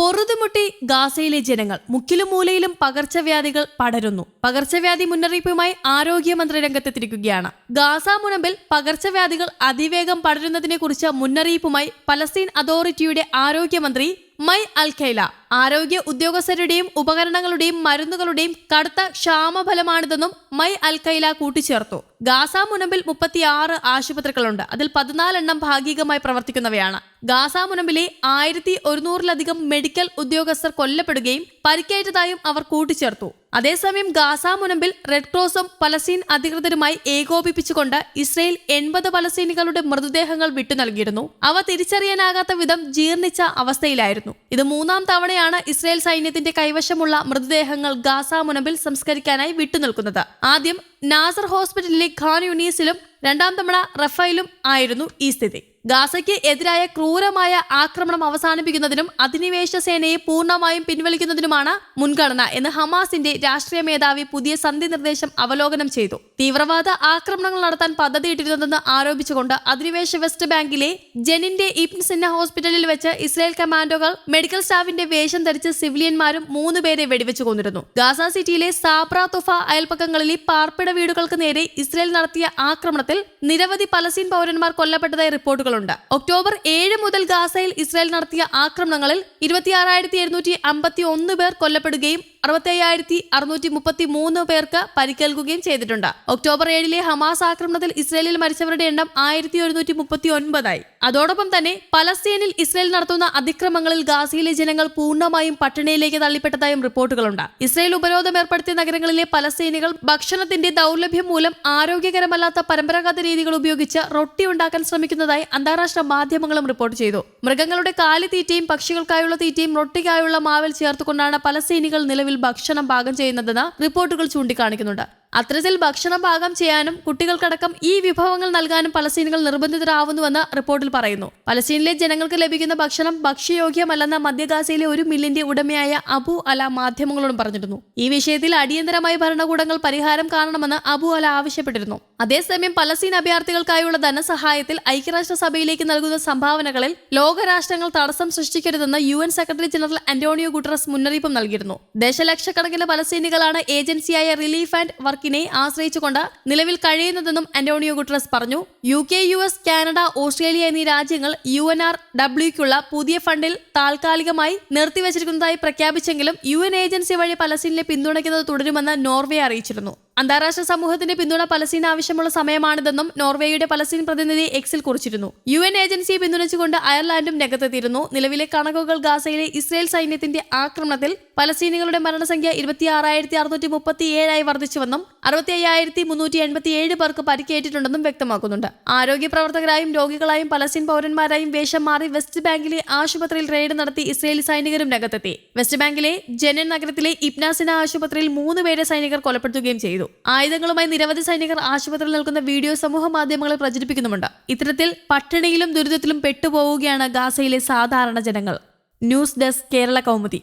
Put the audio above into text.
പൊറുതുമുട്ടി ഗാസയിലെ ജനങ്ങൾ മുക്കിലും മൂലയിലും പകർച്ചവ്യാധികൾ പടരുന്നു. പകർച്ചവ്യാധി മുന്നറിയിപ്പുമായി ആരോഗ്യമന്ത്രി രംഗത്തെത്തിരിക്കുകയാണ് ഗാസ മുനമ്പിൽ പകർച്ചവ്യാധികൾ അതിവേഗം പടരുന്നതിനെ കുറിച്ച് മുന്നറിയിപ്പുമായി പലസ്തീൻ അതോറിറ്റിയുടെ ആരോഗ്യമന്ത്രി മൈ അൽഖൈല ആരോഗ്യ ഉദ്യോഗസ്ഥരുടെയും ഉപകരണങ്ങളുടെയും മരുന്നുകളുടെയും കടുത്ത ക്ഷാമഫലമാണിതെന്നും മൈ അൽഖൈല കൂട്ടിച്ചേർത്തു. ഗാസ മുനമ്പിൽ മുപ്പത്തിയാറ് ആശുപത്രികളുണ്ട്. അതിൽ പതിനാലെണ്ണം ഭാഗികമായി പ്രവർത്തിക്കുന്നവയാണ്. ഗാസ മുനമ്പിലെ ആയിരത്തി ഒരുന്നൂറിലധികം മെഡിക്കൽ ഉദ്യോഗസ്ഥർ കൊല്ലപ്പെടുകയും പരിക്കേറ്റതായും അവർ കൂട്ടിച്ചേർത്തു. അതേസമയം ഗാസ മുനമ്പിൽ റെഡ് ക്രോസും പലസ്തീൻ അധികൃതരുമായി ഏകോപിപ്പിച്ചുകൊണ്ട് ഇസ്രയേൽ എൺപത് പലസ്തീനികളുടെ മൃതദേഹങ്ങൾ വിട്ടു നൽകിയിരുന്നു. അവ തിരിച്ചറിയാനാകാത്ത വിധം ജീർണിച്ച അവസ്ഥയിലായിരുന്നു. ഇത് മൂന്നാം തവണയാണ് ഇസ്രയേൽ സൈന്യത്തിന്റെ കൈവശമുള്ള മൃതദേഹങ്ങൾ ഗാസ മുനമ്പിൽ സംസ്കരിക്കാനായി വിട്ടുനിൽക്കുന്നത്. ആദ്യം നാസർ ഹോസ്പിറ്റലിലെ ഖാൻ യൂണീസിലും രണ്ടാം തവണ റഫൈലും ആയിരുന്നു ഈ സ്ഥിതി. ഗാസയ്ക്ക് എതിരായ ക്രൂരമായ ആക്രമണം അവസാനിപ്പിക്കുന്നതിനും അധിനിവേശ സേനയെ പൂർണമായും പിൻവലിക്കുന്നതിനുമാണ് മുൻഗണന എന്ന് ഹമാസിന്റെ രാഷ്ട്രീയ മേധാവി പുതിയ സന്ധി നിർദ്ദേശം അവലോകനം ചെയ്തു. തീവ്രവാദ ആക്രമണങ്ങൾ നടത്താൻ പദ്ധതിയിട്ടിരുന്നതെന്ന് ആരോപിച്ചുകൊണ്ട് അധിനിവേശ വെസ്റ്റ് ബാങ്കിലെ ജെനിന്റെ ഇബ്ൻ ഹോസ്പിറ്റലിൽ വെച്ച് ഇസ്രായേൽ കമാൻഡോകൾ മെഡിക്കൽ സ്റ്റാഫിന്റെ വേഷം ധരിച്ച് സിവിലിയന്മാരും മൂന്ന് പേരെ വെടിവെച്ചു കൊന്നിരുന്നു. ഗാസ സിറ്റിയിലെ സാബ്ര തുഫ അയൽപ്പക്കങ്ങളിലെ പാർപ്പിട വീടുകൾക്ക് നേരെ ഇസ്രായേൽ നടത്തിയ ആക്രമണത്തിൽ നിരവധി പലസ്തീൻ പൗരന്മാർ കൊല്ലപ്പെട്ടതായി റിപ്പോർട്ടുകളുണ്ട് ഒക്ടോബർ ഏഴ് മുതൽ ഗാസയിൽ ഇസ്രായേൽ നടത്തിയ ആക്രമണങ്ങളിൽ ഇരുപത്തിയാറായിരത്തി എഴുന്നൂറ്റി അമ്പത്തി ഒന്ന് പേർ കൊല്ലപ്പെടുകയും അറുപത്തി അയ്യായിരത്തി അറുന്നൂറ്റി മുപ്പത്തി മൂന്ന് പേർക്ക് പരിക്കേൽക്കുകയും ചെയ്തിട്ടുണ്ട്. ഒക്ടോബർ ഏഴിലെ ഹമാസ് ആക്രമണത്തിൽ ഇസ്രയേലിൽ മരിച്ചവരുടെ എണ്ണം ആയിരത്തി ഒരുന്നൂറ്റി മുപ്പത്തി ഒൻപതായി അതോടൊപ്പം തന്നെ പലസ്തീനിൽ ഇസ്രയേൽ നടത്തുന്ന അതിക്രമങ്ങളിൽ ഗാസയിലെ ജനങ്ങൾ പൂർണമായും പട്ടിണിയിലേക്ക് തള്ളിപ്പെട്ടതായും റിപ്പോർട്ടുകളുണ്ട്. ഇസ്രയേൽ ഉപരോധം ഏർപ്പെടുത്തിയ നഗരങ്ങളിലെ പലസ്തീനികൾ ഭക്ഷണത്തിന്റെ ദൗർലഭ്യം മൂലം ആരോഗ്യകരമല്ലാത്ത പരമ്പരാഗത രീതികൾ ഉപയോഗിച്ച് റൊട്ടി ഉണ്ടാക്കാൻ ശ്രമിക്കുന്നതായി അന്താരാഷ്ട്ര മാധ്യമങ്ങളും റിപ്പോർട്ട് ചെയ്തു. മൃഗങ്ങളുടെ കാലിത്തീറ്റയും പക്ഷികൾക്കായുള്ള തീറ്റയും റൊട്ടിക്കായുള്ള മാവിൽ ചേർത്തുകൊണ്ടാണ് പലസ്തീനികൾ നിലവിൽ ഭക്ഷണം പാകം ചെയ്യുന്നതെന്ന് റിപ്പോർട്ടുകൾ ചൂണ്ടിക്കാണിക്കുന്നുണ്ട്. അത്തരത്തിൽ ഭക്ഷണം പാകം ചെയ്യാനും കുട്ടികൾക്കടക്കം ഈ വിഭവങ്ങൾ നൽകാനും പലസ്തീനുകൾ നിർബന്ധിതരാവുന്നുവെന്ന് റിപ്പോർട്ടിൽ പറയുന്നു. പലസ്തീനിലെ ജനങ്ങൾക്ക് ലഭിക്കുന്ന ഭക്ഷണം ഭക്ഷ്യയോഗ്യമല്ലെന്ന മധ്യഗാസയിലെ ഒരു മില്ലിന്റെ ഉടമയായ അബു അല മാധ്യമങ്ങളോടും പറഞ്ഞിരുന്നു. ഈ വിഷയത്തിൽ അടിയന്തരമായി ഭരണകൂടങ്ങൾ പരിഹാരം കാണണമെന്ന് അബു അല ആവശ്യപ്പെട്ടിരുന്നു. അതേസമയം പലസ്തീൻ അഭയാർത്ഥികൾക്കായുള്ള ധനസഹായത്തിൽ ഐക്യരാഷ്ട്രസഭയിലേക്ക് നൽകുന്ന സംഭാവനകളിൽ ലോകരാഷ്ട്രങ്ങൾ തടസ്സം സൃഷ്ടിക്കരുതെന്ന് U N secretary general Antonio Guterres മുന്നറിയിപ്പും നൽകിയിരുന്നു. ദശലക്ഷക്കണക്കിന് പലസ്തീനികളാണ് ഏജൻസിയായ റിലീഫ് ആൻഡ് വർക്കിനെ ആശ്രയിച്ചുകൊണ്ട് നിലവിൽ കഴിയുന്നതെന്നും അന്റോണിയോ ഗുട്ടറസ് പറഞ്ഞു. U K U S Canada Australia എന്നീ രാജ്യങ്ങൾ യു എൻ ആർ ഡബ്ല്യുക്കുള്ള പുതിയ ഫണ്ടിൽ താൽക്കാലികമായി നിർത്തിവച്ചിരിക്കുന്നതായി പ്രഖ്യാപിച്ചെങ്കിലും യു എൻ ഏജൻസി വഴി പലസ്തീനിലെ പിന്തുണയ്ക്കുന്നത് തുടരുമെന്ന് നോർവേ അറിയിച്ചിരുന്നു. അന്താരാഷ്ട്ര സമൂഹത്തിന്റെ പിന്തുണ പലസ്തീൻ ആവശ്യമുള്ള സമയമാണിതെന്നും നോർവേയുടെ പലസ്തീൻ പ്രതിനിധി എക്സിൽ കുറിച്ചിരുന്നു. യു എൻ ഏജൻസിയെ പിന്തുണച്ചുകൊണ്ട് അയർലാൻഡും രംഗത്തെത്തിയിരുന്നു. നിലവിലെ കണക്കുകൾ ഗാസയിലെ ഇസ്രയേൽ സൈന്യത്തിന്റെ ആക്രമണത്തിൽ പലസ്തീനികളുടെ മരണസംഖ്യ ഇരുപത്തിയാറായിരത്തി അറുന്നൂറ്റി മുപ്പത്തി ഏഴായി വർദ്ധിച്ചുവെന്നും അറുപത്തി അയ്യായിരത്തി മുന്നൂറ്റി എൺപത്തി ഏഴ് പേർക്ക് പരിക്കേറ്റിട്ടുണ്ടെന്നും വ്യക്തമാക്കുന്നുണ്ട്. ആരോഗ്യ പ്രവർത്തകരായും രോഗികളായും പലസ്തീൻ പൗരന്മാരായും വേഷം മാറി വെസ്റ്റ് ബാങ്കിലെ ആശുപത്രിയിൽ റെയ്ഡ് നടത്തി ഇസ്രയേലി സൈനികരും രംഗത്തെത്തി. വെസ്റ്റ് ബാങ്കിലെ ജനൻ നഗരത്തിലെ ഇബ്നാസിന ആശുപത്രിയിൽ മൂന്ന് പേരെ സൈനികർ കൊലപ്പെടുത്തുകയും ചെയ്തു. ആയുധങ്ങളുമായി നിരവധി സൈനികർ ആശുപത്രിയിൽ നിൽക്കുന്ന വീഡിയോ സമൂഹ മാധ്യമങ്ങളിൽ പ്രചരിപ്പിക്കുന്നുമുണ്ട്. ഇത്തരത്തിൽ പട്ടിണിയിലും ദുരിതത്തിലും പെട്ടുപോവുകയാണ് ഗാസയിലെ സാധാരണ ജനങ്ങൾ. News desk Kerala Kaumudi.